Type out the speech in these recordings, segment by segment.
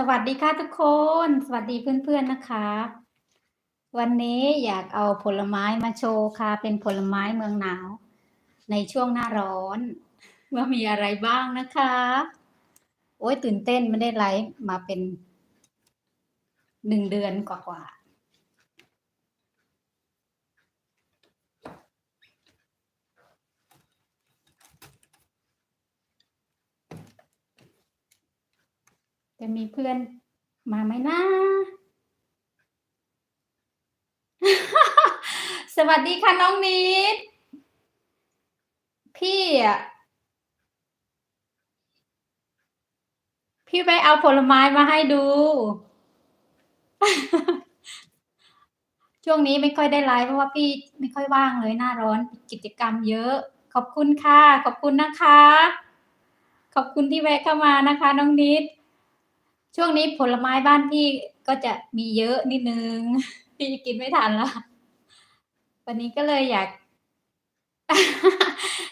สวัสดีค่ะทุกคน สวัสดีเพื่อนๆนะคะ วันนี้อยากเอาผลไม้มาโชว์ค่ะ เป็นผลไม้เมืองหนาว ในช่วงหน้าร้อน ว่ามีอะไรบ้างนะคะ โอ้ยตื่นเต้นไม่ได้ไลฟ์มาเป็นหนึ่งเดือนกว่าๆ จะมีเพื่อนมาไหมนะ สวัสดีค่ะน้องนิด พี่อะ พี่ไปเอาผลไม้มาให้ดู ช่วงนี้ไม่ค่อยได้ไลฟ์เพราะว่าพี่ไม่ค่อยว่างเลยหน้าร้อนกิจกรรมเยอะ ขอบคุณค่ะ ขอบคุณนะคะ ขอบคุณที่แวะเข้ามานะคะ น้องนิด ช่วงนี้ผลไม้บ้านพี่ก็จะมีเยอะนิดนึง พี่กินไม่ทันละวันนี้ก็เลยอยาก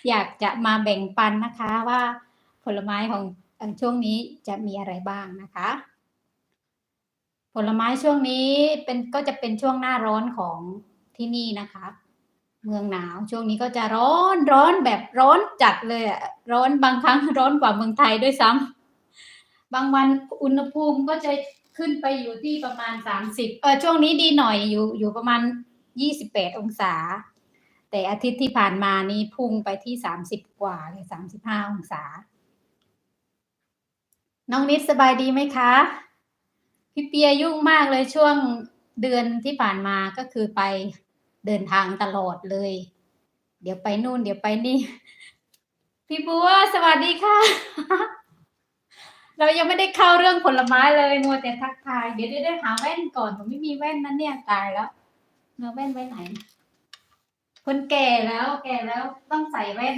อยากจะมาแบ่งปันนะคะว่าผลไม้ของช่วงนี้จะมีอะไรบ้างนะคะ ผลไม้ช่วงนี้เป็นก็จะเป็นช่วงหน้าร้อนของที่นี่นะคะ เมืองหนาวช่วงนี้ก็จะร้อนร้อนแบบร้อนจัดเลยอะร้อนบางครั้งร้อนกว่าเมืองไทยด้วยซ้ำ บางวันอุณหภูมิก็จะขึ้นไปอยู่ที่ประมาณสามสิบเออช่วงนี้ดีหน่อยอยู่อยู่ประมาณยี่สิบแปดองศา แต่อาทิตย์ที่ผ่านมานี่พุ่งไปที่สามสิบกว่าเลยสามสิบห้าองศา น้องนิดสบายดีไหมคะ พี่เปียยุ่งมากเลยช่วงเดือนที่ผ่านมาก็คือไปเดินทางตลอดเลย เดี๋ยวไปนู่น เดี๋ยวไปนี่ พี่บัวสวัสดีค่ะ เรายังไม่ได้เข้าเรื่องผลไม้เลยมัวแต่ทักทาย เดี๋ยวได้หาแว่นก่อนผมไม่มีแว่นนั้นเนี่ยตายแล้วเนื้อแว่นไว้ไหน คนแก่แล้วแก่แล้วต้องใส่แว่น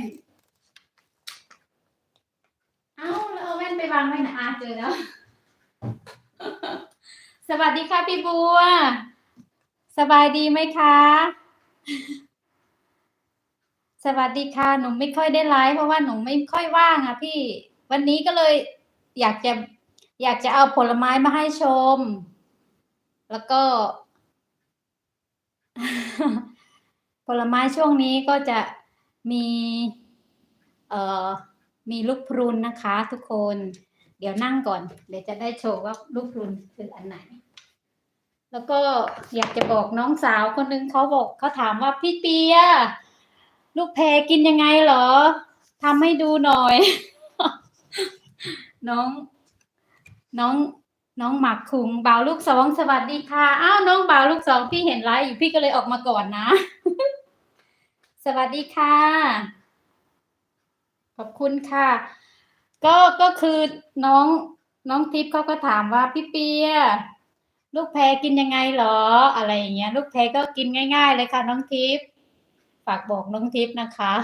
เอ้าแล้วเอาแว่นไปวางไว้ไหนอาเจอแล้ว สวัสดีค่ะพี่บัว สบายดีไหมคะ สวัสดีค่ะหนูไม่ค่อยได้ไลฟ์เพราะว่าหนูไม่ค่อยว่างอะพี่ วันนี้ก็เลย อยากจะอยากจะเอาผลไม้มาให้ชม แล้วก็ ผลไม้ช่วงนี้ก็จะมีเอ่อมีลูกพรุนนะคะ ทุกคน เดี๋ยวนั่งก่อน เดี๋ยวจะได้โชว์ว่าลูกพรุนคืออันไหน แล้วก็อยากจะบอกน้องสาวคนหนึ่งเขาบอกเขาถามว่าพี่เปีย ลูกแพรกินยังไงเหรอทำให้ดูหน่อย น้อง น้องน้องหมักคุงบ่าวลูกสองสวัสดีค่ะอ้าวน้องบ่าวลูกสองพี่เห็นไลฟ์อยู่พี่ก็เลยออกมาก่อนนะ สวัสดีค่ะ ขอบคุณค่ะ ก็ก็คือน้องน้องทิพย์เขาก็ถามว่าพี่เปียลูกแพรกินยังไงเหรอ อะไรอย่างเงี้ย ลูกแพรก็กินง่ายๆเลยค่ะ น้องทิพย์ฝากบอกน้องทิพย์นะคะ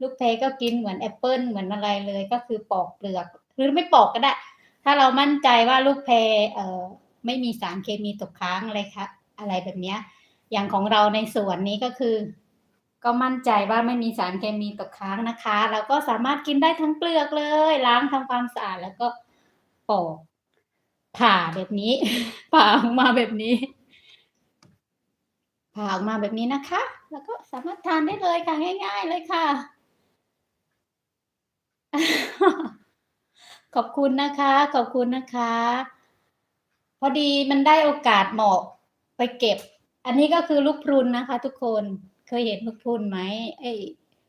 ลูกแพรก็กินเหมือนแอปเปิลเหมือนอะไรเลย ก็คือปอกเปลือก หรือไม่ปอกก็ได้ ถ้าเรามั่นใจว่าลูกแพรเอ่อไม่มีสารเคมีตกค้างอะไรคะอะไรแบบเนี้ย อย่างของเราในสวนนี้ก็คือ ก็มั่นใจว่าไม่มีสารเคมีตกค้างนะคะแล้วก็สามารถกินได้ทั้งเปลือกเลย ล้างทำความสะอาดแล้วก็ปอกผ่าแบบนี้ ผ่าออกมาแบบนี้ ผ่าออกมาแบบนี้นะคะ แล้วก็สามารถทานได้เลยค่ะง่าย ๆ เลยค่ะ ขอบคุณนะคะ ขอบคุณนะคะ พอดีมันได้โอกาสเหมาะไปเก็บ อันนี้ก็คือลูกพรุนนะคะ ทุกคนเคยเห็นลูกพรุนไหมเอ้ย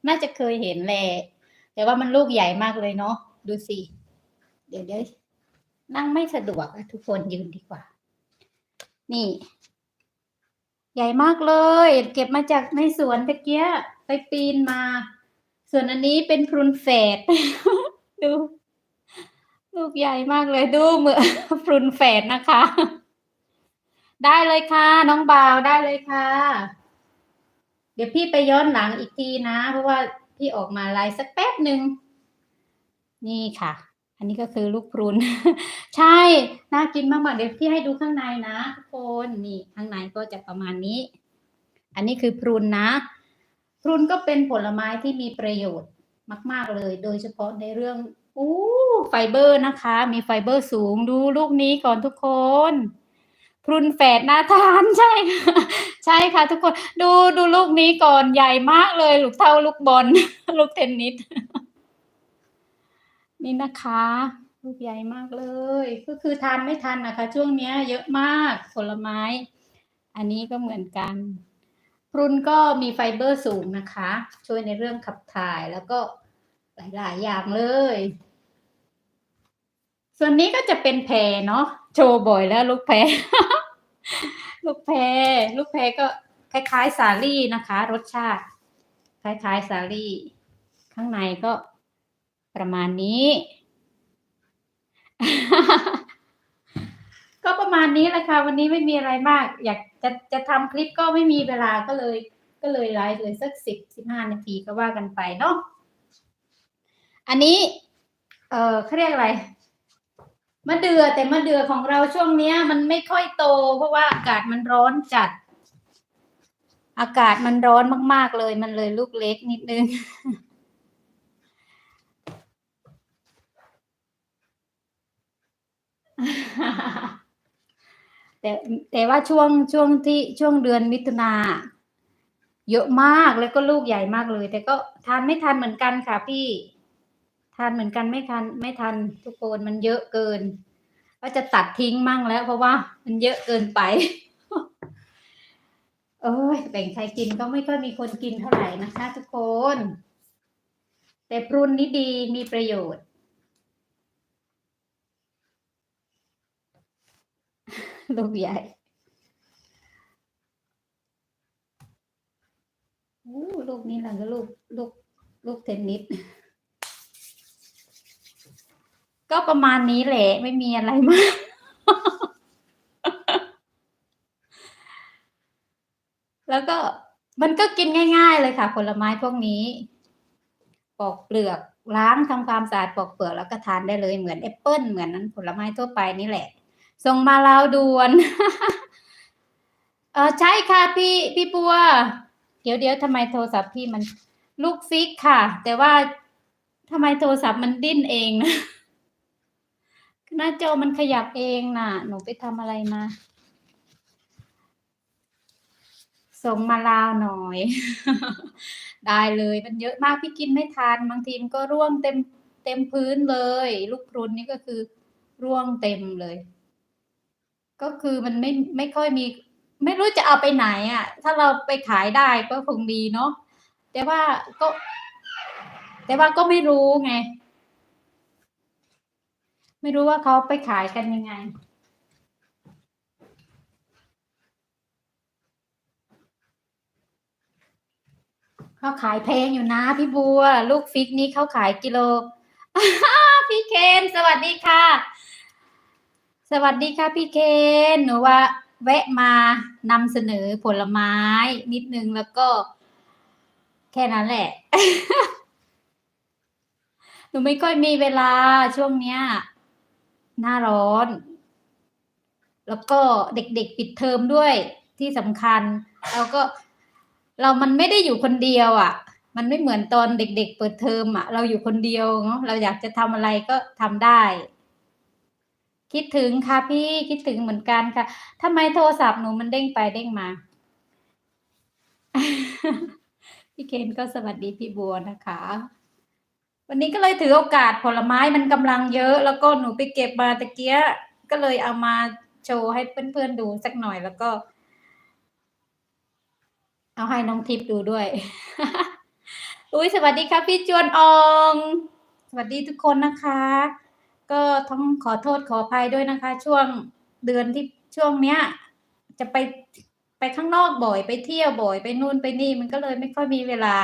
น่าจะเคยเห็นแหละแต่ว่ามันลูกใหญ่มากเลยเนาะดูสิ เดี๋ยวเดี๋ยวนั่งไม่สะดวกอะทุกคนยืนดีกว่า นี่ ใหญ่มากเลย เก็บมาจากในสวนตะเกียไปปีนมา ส่วนอันนี้เป็นพรุนแฝดดู ลูกใหญ่มากเลยดูเหมือนพรุนแฝดนะคะ ได้เลยค่ะ น้องบาวได้เลยค่ะ เดี๋ยวพี่ไปย้อนหลังอีกทีนะ เพราะว่าพี่ออกมาไลฟ์สักแป๊บหนึ่งนี่ค่ะ อันนี้ก็คือลูกพรุน ใช่น่ากินมากๆเดี๋ยวพี่ให้ดูข้างในนะทุกคนนี่ข้างในก็จะประมาณนี้ อันนี้คือพรุนนะพรุนก็เป็นผลไม้ที่มีประโยชน์มาก ๆเลย โดยเฉพาะในเรื่อง อู้ไฟเบอร์นะคะ มีไฟเบอร์สูงดูลูกนี้ก่อนทุกคนพรุนแฝดนาทานใช่ค่ะใช่ค่ะ ทุกคนดูดูลูกนี้ก่อนใหญ่มากเลย ลูกเท่าลูกบอลลูกเทนนิสนี่นะคะ ลูกใหญ่มากเลย ก็คือทานไม่ทันนะคะ ช่วงเนี้ยเยอะมากผลไม้ อันนี้ก็เหมือนกันพรุนก็มีไฟเบอร์สูงนะคะ ช่วยในเรื่องขับถ่ายแล้วก็ หลาย ๆ อย่างเลย ส่วนนี้ก็จะเป็นแพรเนาะโชว์บ่อยแล้วลูกแพรลูกแพรลูกแพรก็คล้ายๆ สาลี่นะคะ รสชาติ คล้าย ๆ สาลี่ ข้างในก็ประมาณนี้ ก็ประมาณนี้แหละค่ะ วันนี้ไม่มีอะไรมาก อยากจะจะทำคลิปก็ไม่มีเวลาก็เลย ก็เลยไลฟ์เลยสักสิบสิบห้านาทีก็ว่ากันไปเนาะ อันนี้ เออเขาเรียกอะไรมะเดือแต่มะเดือของเราช่วงเนี้ย มันไม่ค่อยโต เพราะว่าอากาศมันร้อนจัด อากาศมันร้อนมาก ๆ เลย มันเลยลูกเล็กนิดนึง แต่แต่ว่าช่วงช่วงที่ช่วงเดือนมิถุนาเยอะมากแล้วก็ลูกใหญ่มากเลย แต่ก็ทานไม่ทันเหมือนกันค่ะพี่ ทานเหมือนกันไม่ทันไม่ทันทุกคนมันเยอะเกิน ก็จะตัดทิ้งมั่งแล้ว เพราะว่ามันเยอะเกินไป เอ้ยแบ่งใครกินก็ไม่ค่อยมีคนกินเท่าไหร่นะคะ ทุกคน แต่ปรุนนี้ดีมีประโยชน์ ลูกใหญ่โอ้ลูกนี้แหละก็ลูกลูกลูกเทนนิส ก็ประมาณนี้แหละ ไม่มีอะไรมากแล้วก็มันก็กินง่าย ๆ เลยค่ะ ผลไม้พวกนี้ ปอกเปลือกล้างทำความสะอาดปอกเปลือกแล้วก็ทานได้เลยเหมือนแอปเปิ้ลเหมือนนั้นผลไม้ทั่วไปนี่แหละ ส่งมาลาวด่วนเออใช่ค่ะพี่พี่ปัว เดี๋ยวเดี๋ยวทำไมโทรศัพท์พี่มันลูกฟิกค่ะ แต่ว่าทำไมโทรศัพท์มันดิ้นเองนะ หน้าจอมันขยับเองน่ะ หนูไปทำอะไรมา ส่งมาลาวหน่อย ได้เลยมันเยอะมากพี่กินไม่ทานบางทีมันก็ร่วงเต็มเต็มพื้นเลย ลูกพรุนนี่ก็คือร่วงเต็มเลย ก็คือมันไม่ไม่ค่อยมี ไม่รู้จะเอาไปไหนอะ ถ้าเราไปขายได้ก็คงดีเนาะแต่ว่าก็ แต่ว่าก็ไม่รู้ไง ไม่รู้ว่าเขาไปขายกันยังไง เขาขายแพงอยู่นะพี่บัว ลูกฟิกนี้เขาขายกิโล พี่เคนสวัสดีค่ะ สวัสดีค่ะพี่เคนหนูว่าแวะมานำเสนอผลไม้นิดนึงแล้วก็ แค่นั้นแหละ หนูไม่ค่อยมีเวลาช่วงเนี้ย หน้าร้อน แล้วก็เด็กๆปิดเทอมด้วยที่สำคัญ แล้วก็เรามันไม่ได้อยู่คนเดียวอะ่ะ มันไม่เหมือนตอนเด็ก ๆ เปิดเทอมอะ่ะ เราอยู่คนเดียวเนาะเราอยากจะทำอะไรก็ทำได้ คิดถึงค่ะพี่คิดถึงเหมือนกันค่ะทำไมโทรศัพท์หนูมันเด้งไปเด้งมา พี่เคนก็สวัสดีพี่บัวนะคะ วันนี้ก็เลยถือโอกาสผลไม้มันกำลังเยอะ แล้วก็หนูไปเก็บมาตะเกียก็เลยเอามาโชว์ให้เพื่อนๆดูสักหน่อยแล้วก็ เอาให้น้องทิพย์ดูด้วย อุ้ยสวัสดีค่ะพี่จวนออง สวัสดีทุกคนนะคะ ก็ต้องขอโทษขออภัยด้วยนะคะ ช่วงเดือนที่ช่วงเนี้ย จะไปไปข้างนอกบ่อยไปเที่ยวบ่อยไปนู่นไปนี่มันก็เลยไม่ค่อยมีเวลา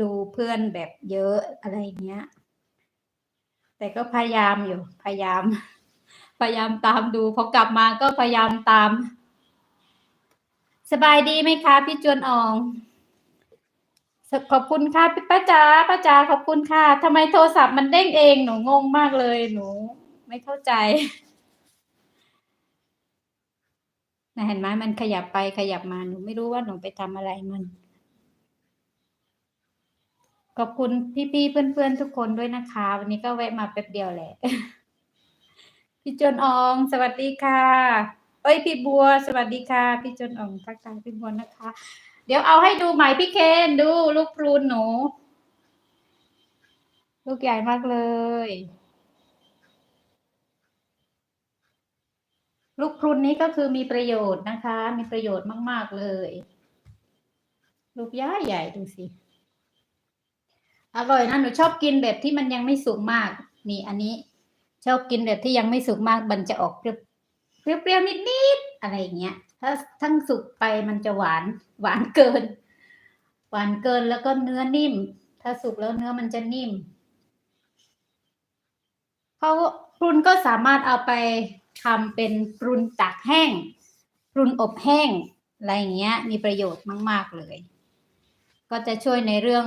ดูเพื่อนแบบเยอะอะไรเงี้ย แต่ก็พยายามอยู่ พยายาม พยายามตามดูพอกลับมาก็พยายามตาม สบายดีไหมคะ พี่จวนอองขอบคุณค่ะพี่ป้าจ๋าป้าจ๋าขอบคุณค่ะทำไมโทรศัพท์มันเด้งเองหนูงงมากเลยหนู ไม่เข้าใจนะเห็นไหมมันขยับไปขยับมาหนูไม่รู้ว่าหนูไปทำอะไรมัน ขอบคุณพี่ๆเพื่อนๆทุกคนด้วยนะคะ วันนี้ก็แวะมาแป๊บเดียวแหละ พี่จนออง สวัสดีค่ะ เอ้ยพี่บัว สวัสดีค่ะ พี่จนอองทักทายพี่บัวนะคะ เดี๋ยวเอาให้ดูใหม่พี่เคนดูลูกพรูนหนู ลูกใหญ่มากเลย ลูกพรุนนี้ก็คือมีประโยชน์นะคะ มีประโยชน์มาก ๆเลย ลูกย้ายใหญ่ดูสิ อร่อยนะหนูชอบกินแบบที่มันยังไม่สุกมาก นี่อันนี้ ชอบกินแบบที่ยังไม่สุกมากมันจะออกเปรี้ยวเปร้ยวๆนิดๆอะไรอย่างเงี้ย ถ้าทั้งสุกไปมันจะหวานหวานเกิน หวานเกินแล้วก็เนื้อนิ่ม ถ้าสุกแล้วเนื้อมันจะนิ่มเขาปรุนก็สามารถเอาไปทำเป็นปรุนตากแห้งปรุนอบแห้งอะไรอย่างเงี้ย มีประโยชน์มาก ๆเลย ก็จะช่วยในเรื่อง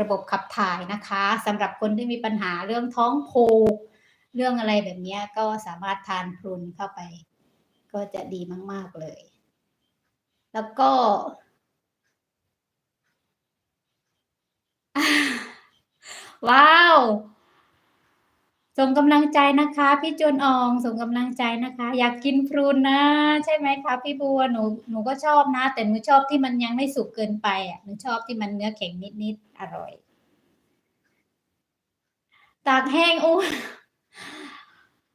ระบบขับถ่ายนะคะสำหรับคนที่มีปัญหาเรื่องท้องผูกเรื่องอะไรแบบนี้ก็สามารถทานพรุนเข้าไป ก็จะดีมาก ๆเลย แล้วก็ ว้าว ส่งกำลังใจนะคะ พี่จวนอองส่งกำลังใจนะคะ อยากกินพรูนนะ ใช่ไหมคะพี่บัวหนูหนูก็ชอบนะ แต่หนูชอบที่มันยังไม่สุกเกินไปอะหนูชอบที่มันเนื้อแข็งนิดๆอร่อย ตากแห้งโอ้ย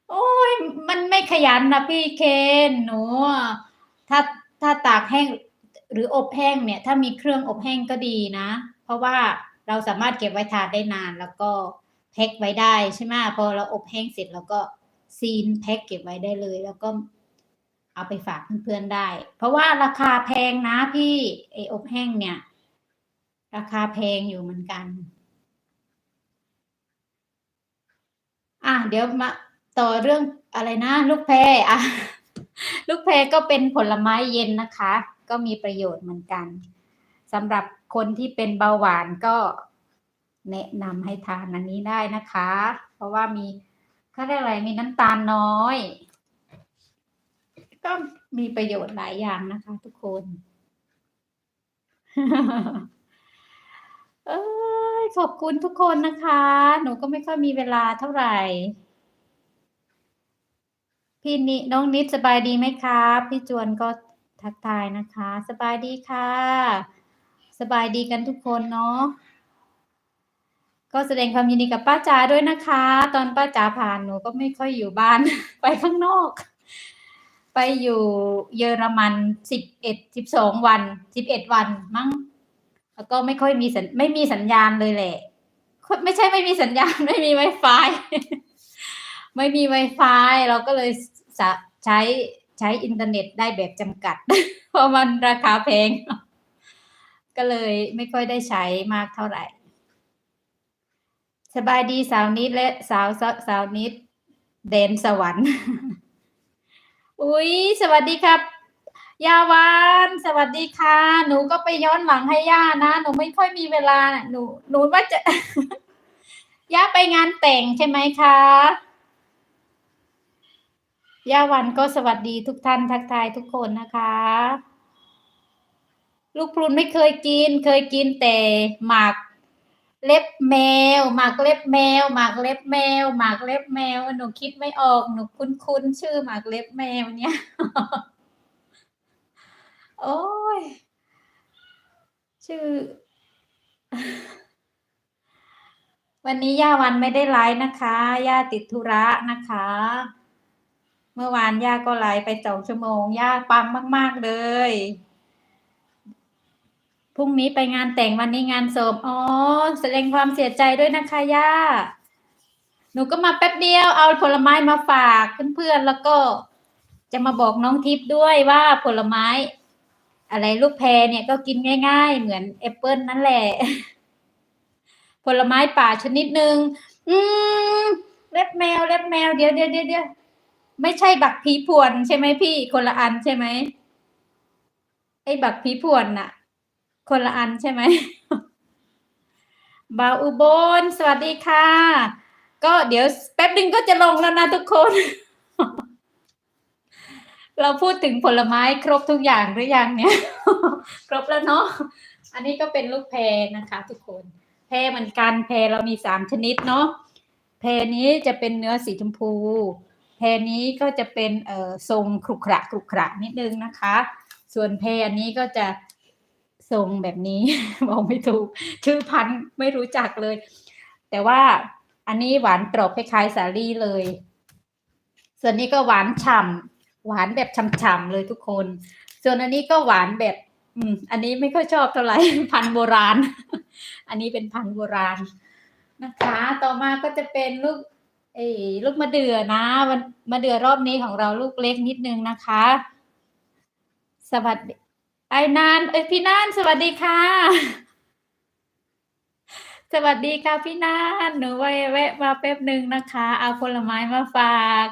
โอ้ยมันไม่ขยันนะพี่เคนหนูถ้าถ้าตากแห้งหรืออบแห้งเนี่ย ถ้ามีเครื่องอบแห้งก็ดีนะ เพราะว่าเราสามารถเก็บไว้ทานได้นานแล้วก็ แพ็คไว้ได้ใช่ไหมพอเราอบแห้งเสร็จเราก็ซีนแพ็คเก็บไว้ได้เลย แล้วก็เอาไปฝากเพื่อนๆได้ เพราะว่าราคาแพงนะพี่ไออบแห้งเนี่ย ราคาแพงอยู่เหมือนกัน อะเดี๋ยวมาต่อเรื่องอะไรนะลูกแพรอะลูกแพรก็เป็นผลไม้เย็นนะคะ ก็มีประโยชน์เหมือนกันสำหรับคนที่เป็นเบาหวานก็ แนะนำให้ทานอันนี้ได้นะคะ เพราะว่ามีเขาเรียกอะไรมีน้ำตาลน้อย ก็มีประโยชน์หลายอย่างนะคะ ทุกคน เอ้ยขอบคุณทุกคนนะคะ หนูก็ไม่ค่อยมีเวลาเท่าไหร่ พี่นิน้องนิดสบายดีไหมคะพี่จวนก็ทักทายนะคะ สบายดีค่ะ สบายดีกันทุกคนเนาะ ก็แสดงความยินดีกับป้าจ๋าด้วยนะคะ ตอนป้าจ๋าผ่านหนูก็ไม่ค่อยอยู่บ้าน ไปข้างนอก ไปอยู่เยอรมันสิบเอ็ดสิบสองวันสิบเอ็ดวันมั้งแล้วก็ไม่ค่อยมีสัญไม่มีสัญญาณเลยแหละ ไม่ใช่ไม่มีสัญญาณ ไม่มี Wi-Fi ไม่มี Wi-Fi เราก็เลยใช้ใช้อินเทอร์เน็ตได้แบบจำกัด เพราะมันราคาแพง ก็เลยไม่ค่อยได้ใช้มากเท่าไหร่ สบายดีสาวนิดและสาวสาวนิดเดนสวรรค์ อุ๊ยสวัสดีครับ ยาวานสวัสดีค่ะ หนูก็ไปย้อนหลังให้ย่านะ หนูไม่ค่อยมีเวลา หนู หนูว่าจะ ย่าไปงานแต่งใช่ไหมคะ ย่าวันก็สวัสดีทุกท่านทักทายทุกคนนะคะ ลูกพรุนไม่เคยกิน เคยกินแต่หมาก เล็บแมว หมากเล็บแมว หมากเล็บแมว หมากเล็บแมว หนูคิดไม่ออก หนูคุ้นๆชื่อหมากเล็บแมวเนี่ย โอ้ย ชื่อ วันนี้ย่าวันไม่ได้ไลฟ์นะคะ ย่าติดธุระนะคะ เมื่อวานย่าก็ไลฟ์ไปสองชั่วโมง ย่าปังมาก ๆ เลย พรุ่งนี้ไปงานแต่งวันนี้งานศพอ๋อแสดงความเสียใจด้วยนะคะย่า หนูก็มาแป๊บเดียว เอาผลไม้มาฝากเพื่อนๆแล้วก็ จะมาบอกน้องทิพย์ด้วยว่าผลไม้ อะไรลูกแพรเนี่ยก็กินง่าย ๆ เหมือนแอปเปิลนั่นแหละ ผลไม้ป่าชนิดหนึ่งอืมเล็บแมวเล็บแมวเดี๋ยวเดี๋ยวเดี๋ยวเดี๋ยวไม่ใช่บักผีพวนใช่ไหมพี่ คนละอันใช่ไหมไอ้บักผีพวนน่ะ คนละอันใช่ไหมบาวอุบล สวัสดีค่ะ ก็เดี๋ยวแป๊บนึงก็จะลงแล้วนะทุกคน เราพูดถึงผลไม้ครบทุกอย่างหรือยังเนี่ย ครบแล้วเนาะ อันนี้ก็เป็นลูกแพรนะคะ ทุกคน แพแพรเหมือนกันแพรเรามีสามชนิดเนาะ แพรนี้จะเป็นเนื้อสีชมพู แพรนี้ก็จะเป็นเอ่อทรงขรุขระขรุขระนิดนึงนะคะ ส่วนแพรอันนี้ก็จะ ทรงแบบนี้ บอกไม่ถูก ชื่อพันธุ์ไม่รู้จักเลย แต่ว่าอันนี้หวานกรอบคล้ายๆสาลี่เลย ส่วนนี้ก็หวานฉ่ำหวานแบบฉ่ำๆเลยทุกคน ส่วนอันนี้ก็หวานแบบ อืม อันนี้ไม่ค่อยชอบเท่าไหร่พันธุ์โบราณ อันนี้เป็นพันธุ์โบราณนะคะ ต่อมาก็จะเป็นลูกเอ้ลูกมะเดื่อนะวันมะเดื่อรอบนี้ของเราลูกเล็กนิดนึงนะคะ สวัสดี ไอ้นานเอ้ยพี่นานสวัสดีค่ะ สวัสดีค่ะพี่นานหนูแวะแวะมาแป๊บหนึ่งนะคะ เอาผลไม้มาฝาก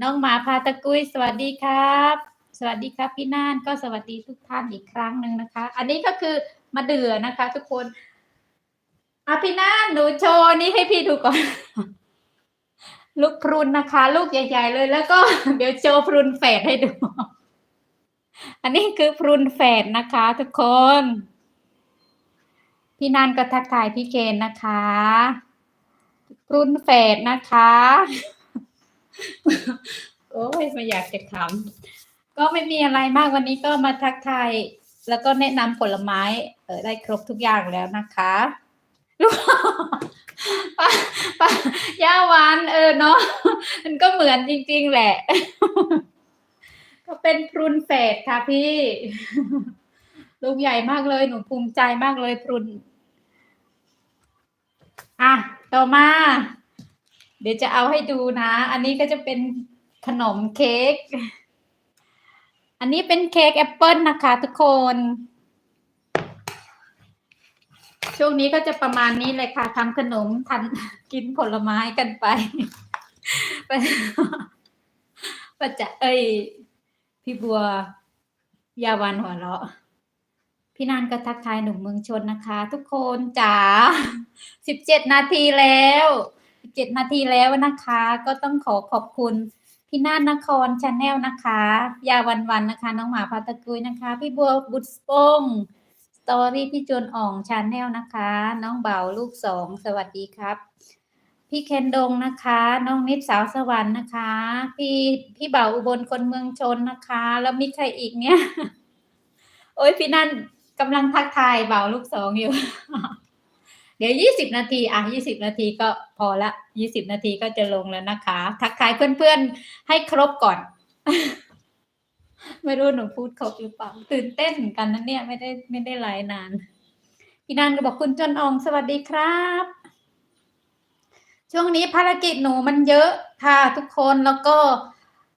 น้องหมาพาตะกุยสวัสดีครับ สวัสดีครับพี่นานก็สวัสดีทุกท่านอีกครั้งหนึ่งนะคะ อันนี้ก็คือมะเดือนะคะ ทุกคนอะพี่นานหนูโชว์นี่ให้พี่ดูก่อนลูกพรุนนะคะ ลูกใหญ่ ๆ เลยแล้วก็ เดี๋ยวโชว์พรุนแฝดให้ดู อันนี้คือพรุนแฝดนะคะ ทุกคน พี่นันก็ทักทายพี่เคนนะคะ พรุนแฝดนะคะ โอ้ยไม่อยากจะขำก็ไม่มีอะไรมากวันนี้ก็มาทักทายแล้วก็แนะนำผลไม้เออได้ครบทุกอย่างแล้วนะคะลูกป้าป้าย่าหวานเออเนาะมันก็เหมือนจริง ๆ แหละ ก็เป็นพรุนแฝดค่ะพี่ ลูกใหญ่มากเลยหนูภูมิใจมากเลยพรุนอะต่อมา เดี๋ยวจะเอาให้ดูนะ อันนี้ก็จะเป็นขนมเค้ก อันนี้เป็นเค้กแอปเปิลนะคะทุกคน ช่วงนี้ก็จะประมาณนี้เลยค่ะทำขนมทันกินผลไม้กันไปปปะจะเอ้ย พี่บัวยาวันหัวเราะ พี่นานก็ทักทายหนุ่มเมืองชนนะคะ ทุกคนจ๋าสิบเจ็ดนาทีแล้วสิบเจ็ดนาทีแล้วนะคะ ก็ต้องขอขอบคุณพี่นานนครชาแนลนะคะ ยาวันวันนะคะ น้องหมาพาตะกุยนะคะ พี่บัวบุตรปงสตอรี่พี่จวนอ่องชาแนลนะคะ น้องเบาลูกสองสวัสดีครับ พี่เคนดงนะคะ น้องนิดสาวสวรรค์นะคะ พี่พี่เบาอุบลคนเมืองชนนะคะ แล้วมีใครอีกเนี่ย โอ้ยพี่นั่นกำลังทักทายเบาลูกสองอยู่ เดี๋ยวยี่สิบนาที อะยี่สิบนาทีก็พอละยี่สิบนาทีก็จะลงแล้วนะคะ ทักทายเพื่อนๆให้ครบก่อน ไม่รู้หนูพูดครบหรือเปล่าตื่นเต้นเหมือนกันนะเนี่ย ไม่ได้ไม่ได้ไลฟ์นาน พี่นันก็บอกคุณจนอองสวัสดีครับ ช่วงนี้ภารกิจหนูมันเยอะค่ะทุกคนแล้วก็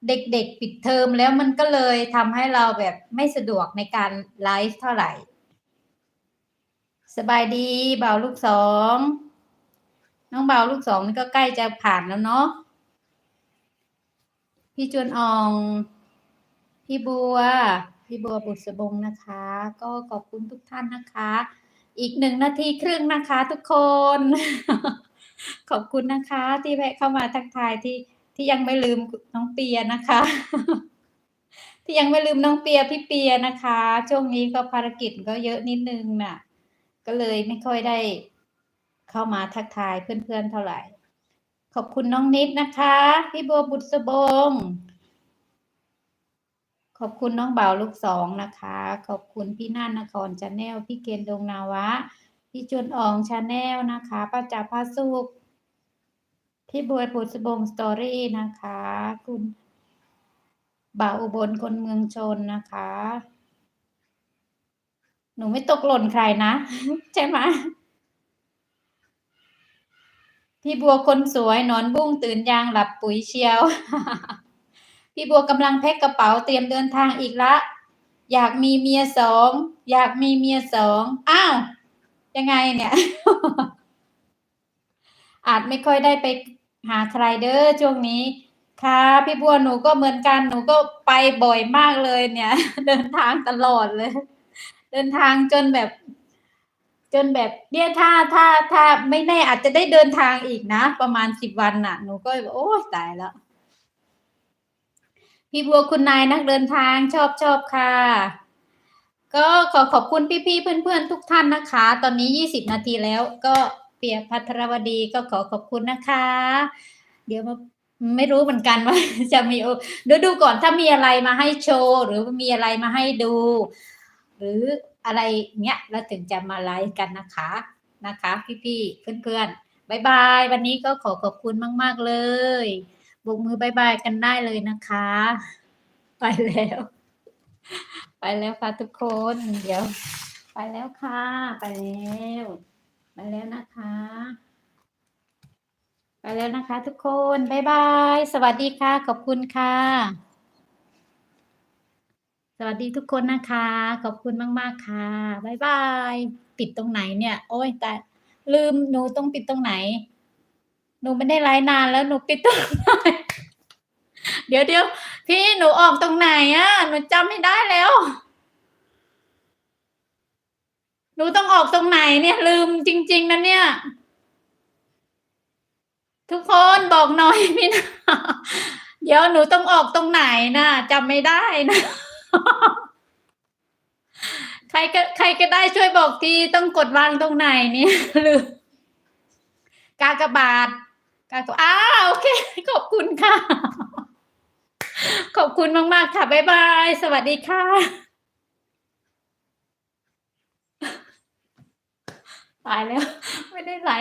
เด็กๆปิดเทอมแล้วมันก็เลยทำให้เราแบบไม่สะดวกในการไลฟ์เท่าไหร่ สบายดีเบาลูกสองน้องเบาลูกสองนี่ก็ใกล้จะผ่านแล้วเนาะพี่จวนออง พี่บัว พี่บัวบุษบงนะคะ ก็ขอบคุณทุกท่านนะคะ อีกหนึ่งนาทีครึ่งนะคะทุกคน ขอบคุณนะคะ ที่แวะเข้ามาทักทายที่ที่ยังไม่ลืมน้องเปียนะคะ ที่ยังไม่ลืมน้องเปียพี่เปียนะคะ ช่วงนี้ก็ภารกิจก็เยอะนิดนึงน่ะ ก็เลยไม่ค่อยได้ เข้ามาทักทายเพื่อนๆเท่าไหร่ ขอบคุณน้องนิดนะคะ พี่บัวบุษบง ขอบคุณน้องเบาลูกสองนะคะ ขอบคุณพี่น่านนครชาแนลพี่เกณฑ์ดงนาวะ พี่จุนอองชาแนลนะคะป้าจ่าพาสุกพี่บวยบุษบงสตอรี่นะคะ คุณบ่าวอุบลคนเมืองชนนะคะ หนูไม่ตกหล่นใครนะ ใช่ไหมพี่บัวคนสวยนอนบุ้งตื่นยางหลับปุ๋ยเชียว พี่บัวกำลังแพ็คกระเป๋าเตรียมเดินทางอีกละ อยากมีเมียสอง อยากมีเมียสอง อ้าว ยังไงเนี่ย อาจไม่ค่อยได้ไปหาใครเด้อช่วงนี้ ค่ะ พี่บัวหนูก็เหมือนกันหนูก็ไปบ่อยมากเลยเนี่ย เดินทางตลอดเลย เดินทางจนแบบ จนแบบเนี่ยถ้าถ้าถ้าไม่แน่อาจจะได้เดินทางอีกนะ ประมาณสิบวันน่ะ หนูก็โอ้ยตายแล้วพี่บัวคุณนายนักเดินทางชอบชอบค่ะ ก็ขอขอบคุณพี่ๆเพื่อนๆทุกท่านนะคะ ตอนนี้ยี่สิบนาทีแล้วก็เปียพัทรวดีก็ขอขอบคุณนะคะ เดี๋ยวมาไม่รู้เหมือนกันว่าจะมีโอเดี๋ยวดูก่อนถ้ามีอะไรมาให้โชว์ หรือมีอะไรมาให้ดู หรืออะไรเงี้ยแล้วถึงจะมาไลฟ์กันนะคะนะคะ พี่ๆเพื่อนๆบายบายวันนี้ก็ขอขอบคุณมาก ๆ เลยบกมือบายบายกันได้เลยนะคะ ไปแล้ว ไปแล้วค่ะทุกคน เดี๋ยว ไปแล้วค่ะ ไปแล้ว ไปแล้วนะคะ ไปแล้วนะคะทุกคนบายบาย สวัสดีค่ะ ขอบคุณค่ะ สวัสดีทุกคนนะคะ ขอบคุณมาก ๆ ค่ะบายบาย ปิดตรงไหนเนี่ย โอ้ยแต่ลืมหนูต้องปิดตรงไหน หนูไม่ได้ไลฟ์นานแล้วหนูปิดตรงไหน เดี๋ยวเดี๋ยว พี่หนูออกตรงไหนอะหนูจำไม่ได้แล้ว หนูต้องออกตรงไหนเนี่ย ลืมจริง ๆนะเนี่ย ทุกคนบอกหน่อยพี่นะเดี๋ยวหนูต้องออกตรงไหนนะจำไม่ได้นะใครก็ใครก็ได้ช่วยบอกทีต้องกดวางตรงไหนเนี่ยลืมกากบาทกากบอ้าโอเค ขอบคุณค่ะ ขอบคุณมาก ๆ ค่ะ บ๊ายบาย สวัสดีค่ะตายแล้ว ไม่ได้ไลฟ์